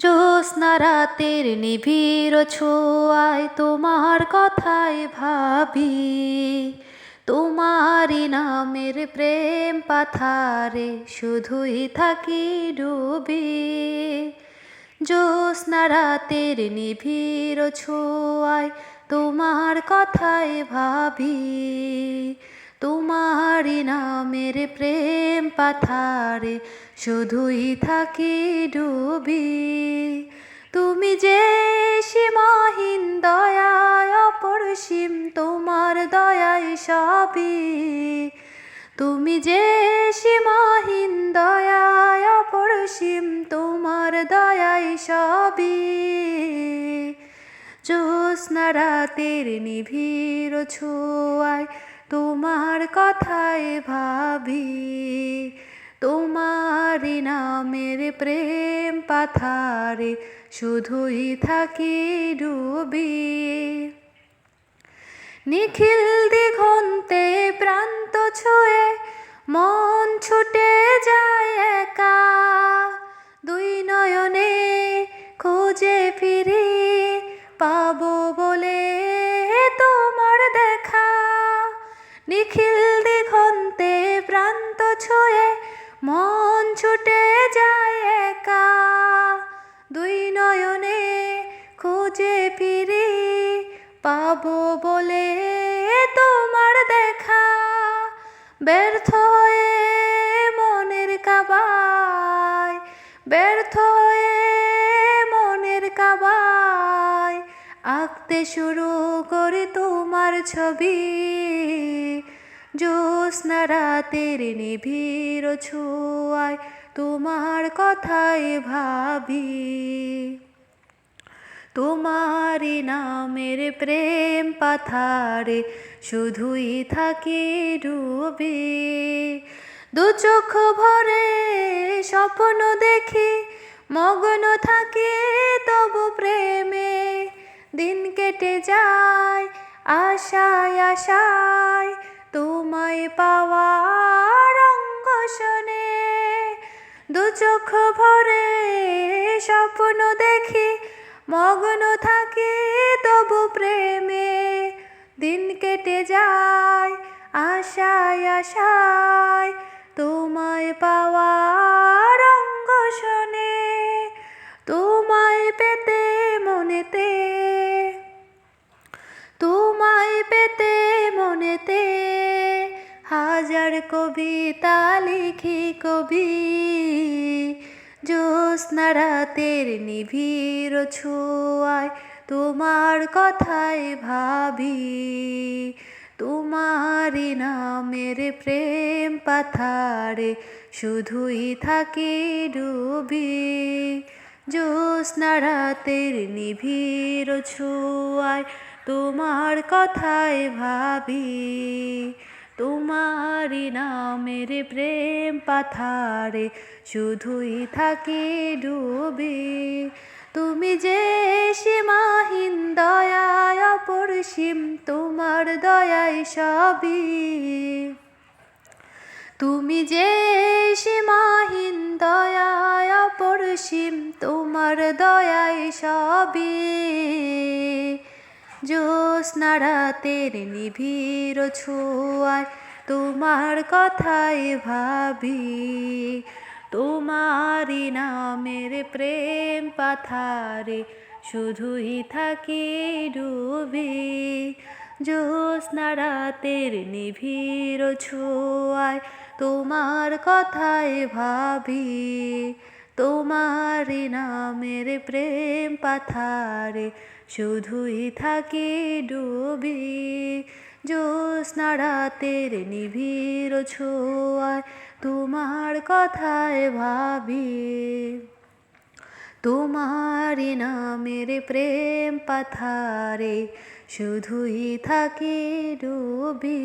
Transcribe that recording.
জ্যোৎস্না রাতের নিবিড় তোমার কথাই ভাবি। তোমারই নামের প্রেম পাথারে শুধুই থাকি ডুবি। জ্যোৎস্না রাতের নিবিড় তোমার কথাই ভাবি। তোমারই নামের প্রেম পাথারে, শুধুই থাকি ডুবি। তুমি যে সীমাহীন দয়ায় অপরসীম তোমার দয়াই সবই। তুমি যে সীমাহীন দয়ায় অপরসীম তোমার দয়াই সবই। জ্যোৎস্না রাতের নিভিড় ছোঁয়ায় তোমার কথাই ভাবি তোমার নামের প্রেম পাথারে শুধুই থাকি ডুবি। নিখিল দিগন্তে প্রান্ত ছুঁয়ে মন ছুটে যায় একা। দুই নয়নে খুঁজে ফিরি পাবো বলে নিখিল দিগন্তে প্রান্ত ছুঁয়ে মন ছুটে যায় একা। দুই নয়নে খুঁজে ফিরি পাবো বলে তোমার দেখা। ব্যর্থ আঁকতে শুরু করে তোমার ছবি। জ্যোৎস্না রাতের নিবিড় ছোঁয়ায় তোমার কথাই ভাবি। তোমারই নামের প্রেম পাথারে শুধুই থাকি ডুবে। দু চোখ ভরে স্বপ্ন দেখি, মগ্ন থাকি তবু প্রেমে। দিন কেটে যায়, আশায় আশায় তোমায় পাওয়ার অঙ্গ শোনে। দু চোখ ভরে স্বপ্ন দেখি, মগ্ন থাকি তবু প্রেমে। দিন কেটে যায়, আশায় আশায় তোমায় পাওয়ার অঙ্গ শোনে। তোমায় পেতে মনেতে তোমায় পেতে মনেতে হাজার কবিতা লিখি কবি। জ্যোৎস্না রাতের নিবিড় ছোঁয়ায় তোমার কথাই ভাবি। তোমারই নামের প্রেম পাথারে শুধুই থাকি ডুবি। জ্যোৎস্না রাতের নিবিড় ছোঁয়ায় তোমার কথাই ভাবি, তোমারই নামের প্রেম পাথারে শুধুই থাকি ডুবি। তুমি যে সীমাহীন দয়ায় অপরসীম, তোমার দয়াই সবই। তুমি যে সীমাহীন দয়ায় অপরসীম, তোমার দয়াই সবই। জ্যোৎস্না রাতের নিবিড় ছোঁয়ায় তোমার কথাই ভাবি, তোমারই নামের প্রেম পাথারে শুধুই থাকি ডুবি। জ্যোৎস্না রাতের নিবিড় ছোঁয়ায় তোমার কথাই ভাবি তোমারই নামের প্রেম পাথারে শুধুই থাকি ডুবি। জ্যোৎস্না নিবিড় ছোঁয়ায় তোমার কথায় ভাবি। তোমারই নামের প্রেম পাথারে শুধুই থাকি ডুবি।